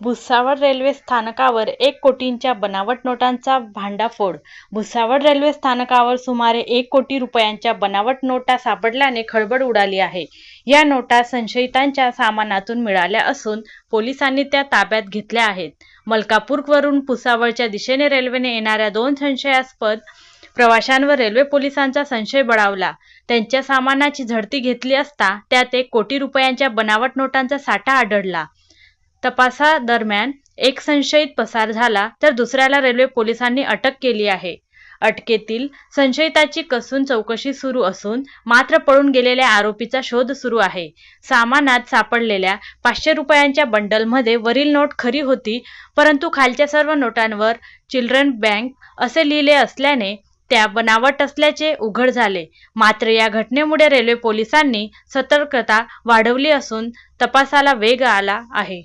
Bhusawal railway स्थानकावर एक कोटींच्या बनावट नोटांचा भांडाफोड. भुसावळ रेल्वे स्थानकावर सुमारे एक कोटी रुपयांच्या बनावट नोटा सापडल्याने खळबळ उडाली आहे. या नोटा संशयितांच्या सामानातून मिळाल्या असून पोलिसांनी त्या ताब्यात घेतल्या आहेत. मलकापूरवरून भुसावळच्या दिशेने रेल्वेने येणाऱ्या दोन संशयास्पद प्रवाशांवर रेल्वे पोलिसांचा संशय बळावला. त्यांच्या सामानाची झडती घेतली असता त्यात एक कोटी रुपयांच्या बनावट नोटांचा साठा आढळला. तपासादरम्यान एक संशयित पसार झाला तर दुसऱ्याला रेल्वे पोलिसांनी अटक केली आहे. अटकेतील संशयिताची कसून चौकशी सुरू असून मात्र पळून गेलेल्या आरोपीचा शोध सुरू आहे. सामानात सापडलेल्या पाचशे रुपयांच्या बंडलमध्ये वरील नोट खरी होती परंतु खालच्या सर्व नोटांवर चिल्ड्रन बँक असे लिहिले असल्याने त्या बनावट असल्याचे उघड झाले. मात्र या घटनेमुळे रेल्वे पोलिसांनी सतर्कता वाढवली असून तपासाला वेग आला आहे.